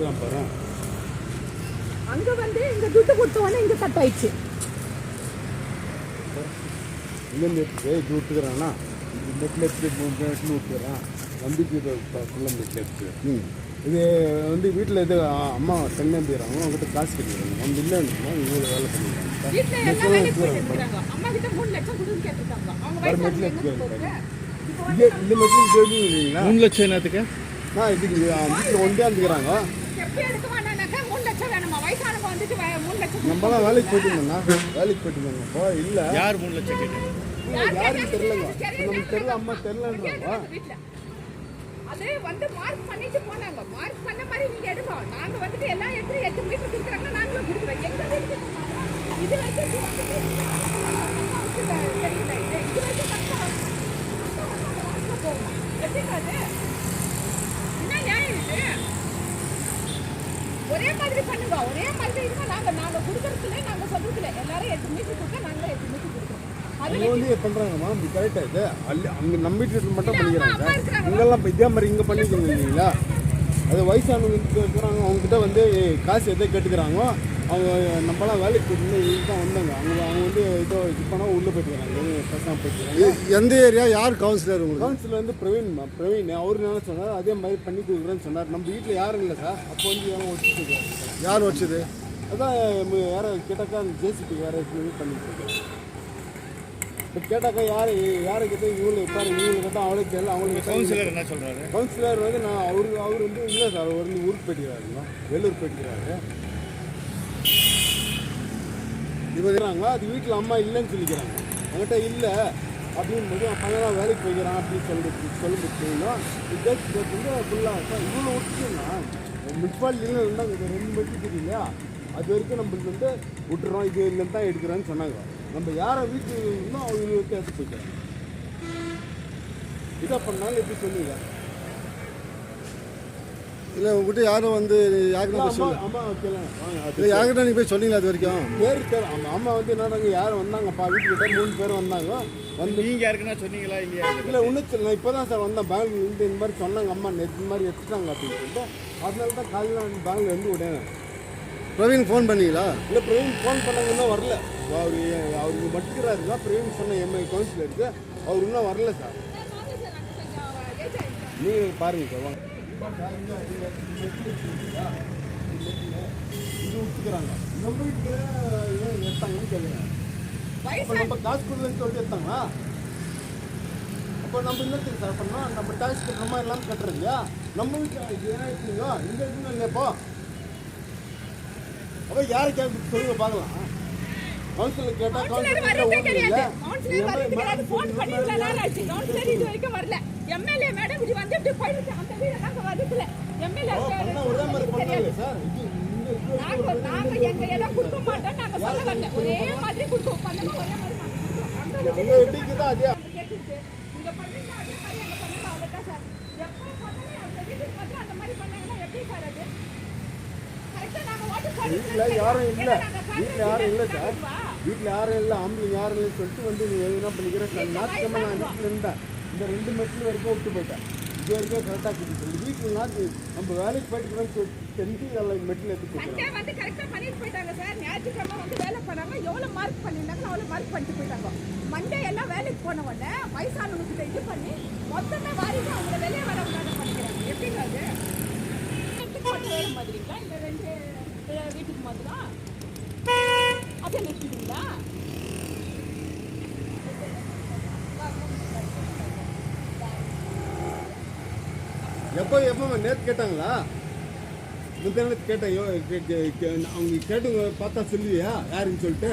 இதுதான் பாரு அங்க வந்து இங்க துட்டு கொடுத்த உடனே இங்க கட் ஆயிடுச்சு இங்கேருந்து எடுத்து இது விட்டுக்கிறான்னா இது நெட்டில் எடுத்து மூணு நெட்டில் விட்டுக்கிறான். நம்பிக்கை இது ஃபுல்லாக நெட்டில் எடுத்து இது வந்து வீட்டில் இது அம்மா தென்னம்பிக்கிறாங்க அவங்ககிட்ட காசு கட்டிக்கிறாங்க. நம்ம இல்லைன்னா இவங்க வேலை கிட்ட மூணு லட்சம் அவங்க என்னத்துக்கு? நான் இதுக்கு வீட்டில் ஒன்றே வந்துக்கிறாங்க எப்படி எடுக்க மூணு லட்சம் வேணுமா? வயசானவங்க வந்துட்டு மூணு லட்சம் நம்மலாம் வேலைக்கு போயிட்டு இருந்தோம்னா வேலைக்கு போயிட்டு இருந்தாங்க இப்போ இல்லை. யார் மூணு லட்சம் கேட்டீங்க யாரும் தெரியலங்க. நமக்கு தெரியல அம்மா வீட்டுல அது வந்து மார்க் பண்ணிட்டு போனாங்க. மார்க் பண்ண மாதிரி நீங்க எடுங்க நாங்க வந்துட்டு எல்லாம் எடுத்து எட்டு மீட்டர் கொடுக்குறாங்க நாங்களும் கொடுக்குறோம் எங்க வீட்டுக்கு இது வந்து இது வந்துட்டு தெரியல இது இது வந்து கஷ்டம் போகணும் எப்படிங்க அது என்ன நியாயம் இது ஒரே மாதிரி பண்ணுங்க. ஒரே மாதிரி இருந்தா நாங்க நாங்க கொடுக்கறதுல நாங்க சொல்றதுல எல்லாரும் எட்டு மீட்டர் கொடுக்க நாங்களும் எட்டு மீட்டர் கொடுக்குறோம். அவங்க வந்து பண்ணுறாங்கம்மா இப்படி கரெக்டாக இது? அல்ல அங்கே நம்பிட்டு மட்டும் பண்ணிக்கிறாங்க. இங்கெல்லாம் இதே மாதிரி இங்கே பண்ணிக்கோங்க இல்லைங்களா? அது வயசானவங்க இருக்கிறாங்க அவங்ககிட்ட வந்து காசு எதை கேட்டுக்கிறாங்க அவங்க நம்மளாம் வேலைக்கு போயிட்டு இதுக்கு தான் வந்தாங்க. அவங்க அவங்க வந்து இதோ இது பண்ணால் உள்ளே போயிட்டுக்கிறாங்க பேசாமல் போயிட்டுக்கிறாங்க எந்த ஏரியா? யார் கவுன்சிலர் உங்களுக்கு? கவுன்சிலர் வந்து பிரவீன் பிரவீன். அவர் என்ன சொன்னார்? அதே மாதிரி பண்ணி கொடுக்குறேன்னு சொன்னார். நம்ம வீட்டில் யாரும் இல்லை சார். அப்போ வந்து யாரும் வச்சுட்டு யார் வச்சது அதான் யார கேட்டாக்கா அந்த ஜேசிபி வேற இது பண்ணிட்டு இருக்கேன் இப்போ கேட்டாக்கா யார் யாரை கேட்டால் இவங்களை பாரு இவங்களை கேட்டால் அவளே கேட்கல அவங்களுக்கு கவுன்சிலர் என்ன சொல்றாரு? கவுன்சிலர் வந்து நான் அவரு அவர் வந்து இல்லை சார். அவர் வந்து ஊருக்கு போயிட்டுக்கிறாருங்க வேலூர் போயிட்டுக்கிறாரு இவங்க அது வீட்டில் அம்மா இல்லைன்னு சொல்லிக்கிறாங்க. அவங்ககிட்ட இல்லை அப்படின்னு போது பையனாக வேலைக்கு போய்க்கிறான் அப்படின்னு சொல்லிட்டு சொல்லிட்டு இது வந்து ஃபுல்லாக இவ்வளோ விட்டுச்சுன்னா முனிசிபாலிட்டியில் இல்லைன்னு இது ரெண்டு மணிக்கு தெரியலையா அது வரைக்கும் நம்மளுக்கு வந்து விட்டுறோம் இது இல்லைன்னு தான் எடுக்கிறோன்னு சொன்னாங்க. நம்ம யாரை வீட்டு இருந்தோம் அவங்களுக்கு எடுத்து போய்க்கிறாங்க இதை பண்ணாலும் எப்படி சொல்லுங்க இல்லை உங்ககிட்ட யாரும் வந்து யாருக்கிட்ட போய் அம்மா சொல்லு அம்மா அது இல்லை யாருக்கிட்ட நீங்கள் போய் சொன்னீங்களா அது வரைக்கும்? பேர் பேர் அம்மா அம்மா வந்து என்னடாங்க யாரும் வந்தாங்கப்பா வீட்டுக்கிட்ட மூணு பேர் வந்தாங்க. வந்து நீங்க யாருக்குன்னா சொன்னீங்களா இல்லையா இல்லை ஒன்றும் நான் இப்போ தான் சார் வந்தேன். பெங்களூர்லேருந்து இந்த மாதிரி சொன்னாங்க அம்மா இந்த மாதிரி எடுத்துட்டாங்க அப்படின்னு சொல்லிட்டு அதனால தான் காலையில் வந்து பெங்களூர் வந்து விடேன். பிரவீன் ஃபோன் பண்ணீங்களா? இல்லை பிரவீன் ஃபோன் பண்ணாங்க இன்னும் வரல. அவர் அவருக்கு மட்டுக்கிறாரு தான் பிரவீன் சொன்ன எம்ஐ கவுன்சிலருக்கு அவர் இன்னும் வரல சார் நீங்கள் பாருங்க சார் வாங்க. இது விட்டுக்கிறாங்க நம்ம வீட்டில் ஏன் எடுத்தாங்கன்னு கேளுங்க அப்போ நம்ம காசு கொடுலன்னு சொல்லிட்டு எடுத்தாங்களா அப்போ நம்ம என்னத்துக்கு சார் பண்ணோம் நம்ம டாக்ஸ் கட்டுற மாதிரி எல்லாம் கட்டுறது இல்லையா? ஏன் இருக்கீங்க இங்கே இருக்குங்க இல்லையாப்போ அப்போ யாரை கேட்க சொல்லுங்க பார்க்கலாம். கவுன்சிலர் கேட்டால் கவுன்சிலர் வரல. எம்எல்ஏ மேடம் இப்படி போயிடுச்சு. அந்த வீடு நாங்க வரதுல எம்எல்ஏ பண்ணாங்க நாங்க நாங்க எங்க இடம் கொடுக்க மாட்டோம் நாங்க சொல்ல வரல ஒரே மாதிரி கொடுப்போம் பண்ணணும் ஒரே மாதிரி இங்க பண்ணுங்க அதே மாதிரி அங்க பண்ணுங்க அவ்வளவுதான் சார். எப்போ பண்ணாலும் அந்த வீட்டுக்கு வந்து அந்த மாதிரி பண்ணாங்கன்னா எப்படி சார் அது? கரெக்டா நாங்க ஓட்டு போட்டு வீட்டில் யாரும் இல்லை. வீட்டில் யாரும் இல்லை சார். வீட்டில் யாரும் இல்லை ஆம்பளை யாரும் இல்லைன்னு சொல்லிட்டு வந்து நீ என்ன பண்ணிக்கிறேன் சார். ஞாயிற்றுக்கிழமை நான் வீட்டில் இருந்தேன் இந்த ரெண்டு மெட்டில் வரைக்கும் விட்டு போயிட்டேன். இது வரைக்கும் கரெக்டாக கொடுத்து சொல்லி வீட்டில் நாட்டு நம்ம வேலைக்கு போயிட்டு தெரிஞ்சு இதெல்லாம் மெட்டில் எடுத்து சண்டே வந்து கரெக்டா பண்ணிட்டு போயிட்டாங்க சார். ஞாயிற்றுக்கிழமை வந்து வேலை பண்ணாங்க எவ்வளவு மார்க் பண்ணியிருந்தாங்க அவ்வளவு மார்க் பண்ணிட்டு போயிட்டாங்க. மண்டே எல்லாம் வேலைக்கு போன உடனே வயசானவங்க கிட்ட இது பண்ணி மொத்தமே வாரிட்டு அவங்கள வெளியே வர விடாத பண்ணிக்கிறாங்க. எப்படிங்க அது மாதிரிங்களா? இந்த ரெண்டு வீட்டுக்கு மாதிரிதான் அதை நிறுத்திட்டீங்களா எப்போ எப்போ நேற்று கேட்டாங்களா? முந்தின கேட்டேன். அவங்க கேட்டுங்க பார்த்தா சொல்லுவியா? யாருன்னு சொல்லிட்டு.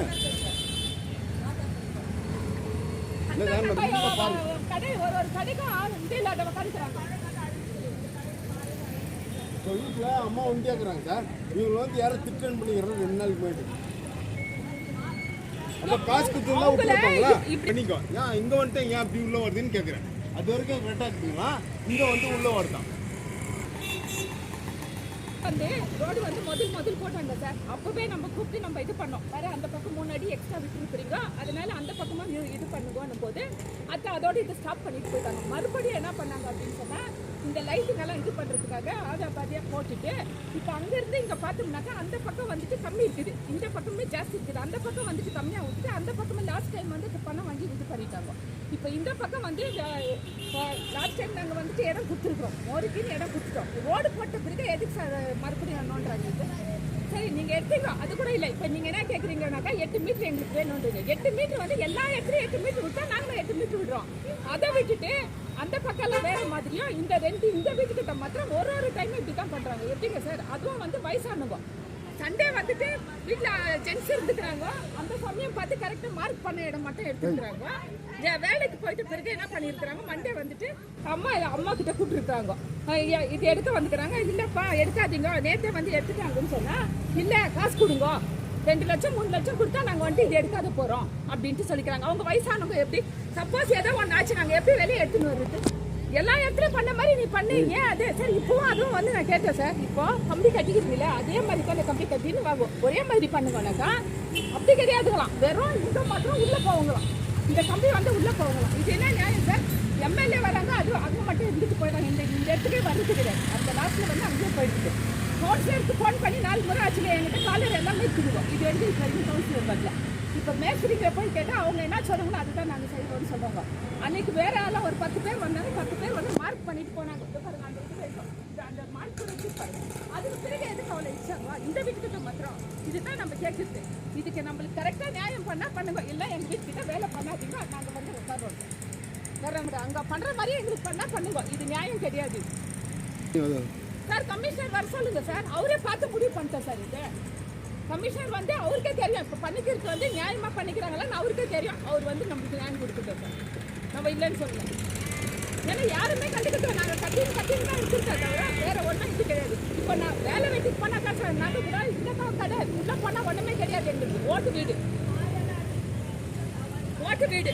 வீட்டில் அம்மா கேட்குறாங்க சார். இவங்க வந்து யாரும் திட்டன் பண்ணிக்கிறாங்க. ரெண்டு நாளைக்கு முன்னாடி. அப்போ காசு கொடுத்துருந்தா விட்டுருப்பாங்களா? பண்ணிக்கோ ஏன் இங்கே வந்துட்டு ஏன் அப்படி உள்ள வருதுன்னு கேட்குறேன் அது வரைக்கும் கரெக்டாக இருக்குங்களா? இங்கே வந்து உள்ள வருதான் வந்து ரோடு வந்து முதல் முதல் போட்டாங்க சார் அப்போவே நம்ம கூப்பிட்டு நம்ம இது பண்ணோம். வேற அந்த பக்கம் மூணு அடி எக்ஸ்ட்ரா விட்டுருக்குறீங்க அதனால அந்த பக்கமா இது இது பண்ணுவோம் போது அது அதோட இது ஸ்டாப் பண்ணிட்டு போயிட்டாங்க. மறுபடியும் என்ன பண்ணாங்க அப்படின்னு சொன்னால் இந்த லைட்டுங்கெல்லாம் இது பண்ணுறதுக்காக ஆதா பாதியாக போட்டுட்டு இப்போ அங்கேருந்து இங்கே பார்த்தோம்னாக்கா அந்த பக்கம் வந்துட்டு கம்மி இருக்குது. இந்த பக்கமே ஜாஸ்தி இருக்குது. அந்த பக்கம் வந்துட்டு கம்மியாக விட்டுட்டு அந்த பக்கமே லாஸ்ட் டைம் வந்து இப்போ பணம் வாங்கி இது பண்ணிட்டாங்க. இப்போ இந்த பக்கம் வந்து லாஸ்ட் டைம் நாங்கள் வந்துட்டு இடம் கொடுத்துருக்குறோம். மோருக்குன்னு இடம் கொடுத்துட்டோம். ரோடு போட்ட பிறகு எதுக்கு சார் மறுபடியும் வேணுன்றாங்க சரி நீங்கள் எடுத்துங்க அது கூட இல்லை. இப்போ நீங்கள் என்ன கேட்குறீங்கன்னாக்கா எட்டு மீட்டர் எங்களுக்கு வேணுன்றீங்க எட்டு மீட்டர் வந்து எல்லா இடத்துலையும் எட்டு மீட்டர் விட்டா நாங்களும் எட்டு மீட்டர் விடுறோம். அதை விட்டுட்டு அந்த பக்கம்லாம் வேற மாதிரியும் இந்த ரெண்டு இந்த வீட்டுக்கிட்ட மாத்திரம் ஒரு ஒரு டைம் இப்படி தான் பண்றாங்க. எப்படிங்க சார்? அதுவும் வந்து வயசானவங்க. சண்டே வந்துட்டு வீட்டில் ஜென்ஸ் இருந்துக்கிறாங்க. அந்த சமயம் பார்த்து கரெக்டாக மார்க் பண்ண இடம் மட்டும் எடுத்துக்கிறாங்க. வேலைக்கு போயிட்டு பிறகு என்ன பண்ணியிருக்கிறாங்க? மண்டே வந்துட்டு அம்மா அம்மா கிட்ட கூப்பிட்டுருக்காங்க. இது எடுத்து வந்துக்கிறாங்க. இல்லைப்பா எடுக்காதீங்க. நேற்றே வந்து எடுத்துட்டாங்கன்னு சொன்னால் இல்லை காசு கொடுங்க. ரெண்டு லட்சம் மூணு லட்சம் கொடுத்தா நாங்கள் வந்துட்டு இது எடுக்காத போகிறோம் அப்படின்ட்டு சொல்லிக்கிறாங்க. அவங்க வயசானவங்க எப்படி? சப்போஸ் ஏதோ ஒன்று ஆச்சு நாங்கள் எப்படி வெளியே எடுத்துன்னு வருது எல்லா இடத்துலயும் பண்ண மாதிரி நீ பண்ணு. ஏன் அது? சரி இப்போவும் அதுவும் வந்து நான் கேட்டேன் சார். இப்போ கம்பி கட்டிக்கிறீங்களே அதே மாதிரி தானே கம்பி கட்டின்னு வாங்கும் ஒரே மாதிரி பண்ணுங்கனாக்கா அப்படி கிடையாதுங்களாம். வெறும் இந்த மாத்திரம் உள்ள போவங்களாம் இந்த கம்பி வந்து உள்ள போவங்களாம் இது என்ன நியாயம் சார்? எம்எல்ஏ வராங்க அது அவங்க மட்டும் இருந்துட்டு போயிடாங்க இந்த இந்த இடத்துக்கே வந்து கிடையாது. அந்த லாஸ்ட்ல வந்து அங்கேயே போயிடுது. கவுன்சிலருக்கு ஃபோன் பண்ணி நாலு முறை ஆச்சுங்க. என்கிட்ட காலர் எல்லாமே திருவோம் இது வந்து இப்போ வரைக்கும் கவுன்சிலர் வரல. இப்போ மேஸ்திரிக்கிட்ட போய் கேட்டால் அவங்க என்ன சொல்லுங்களோ அதுதான் நாங்கள் செய்வோம்னு சொல்லுவாங்க அன்னைக்கு வேற ஆளாக ஒரு பத்து பேர் வந்தாங்க. பத்து பேர் வந்து மார்க் பண்ணிட்டு போனாங்க. பாருங்க அந்த இது இது அந்த மார்க் பண்ணி அதுக்கு பிறகு எதுக்கு அவளை இச்சாங்க இந்த வீட்டுக்கிட்ட மாத்திரம். இதுதான் நம்ம கேட்குறது இதுக்கு நம்மளுக்கு கரெக்டாக நியாயம் பண்ணால் பண்ணுங்க. இல்லை எங்கள் வீட்டுக்கிட்ட வேலை பண்ணாதீங்க. நாங்கள் வந்து உட்காருவோம். வேற அங்கே பண்ணுற மாதிரியே எங்களுக்கு பண்ணால் பண்ணுங்க. இது நியாயம் கிடையாது. சார் கமிஷனர் வர சொல்லுங்க சார். அவரே பார்த்து முடிவு பண்ணிட்டேன் சார் இது. கமிஷனர் வந்து அவருக்கே தெரியும். இப்போ பண்ணிக்கிறதுக்கு வந்து நியாயமாக பண்ணிக்கிறாங்களான்னு அவருக்கே தெரியும். அவர் வந்து நம்மளுக்கு நியாயம் கொடுத்துட்டோம் சார். நம்ம இல்லைன்னு சொல்லலாம் ஏன்னா யாருமே கண்டுக்கிட்டோம். நாங்கள் கட்டிங் கட்டிங் தான் எடுத்துருக்கோம் தவிர வேற ஒன்றும் இது கிடையாது. இப்போ நான் வேலை வெட்டிக்கு போனாக்கா கட்டுற நாங்கள் கூட தான் கிடையாது உள்ளே போனால் ஒன்றுமே கிடையாது எங்களுக்கு. ஓட்டு வீடு. ஓட்டு வீடு.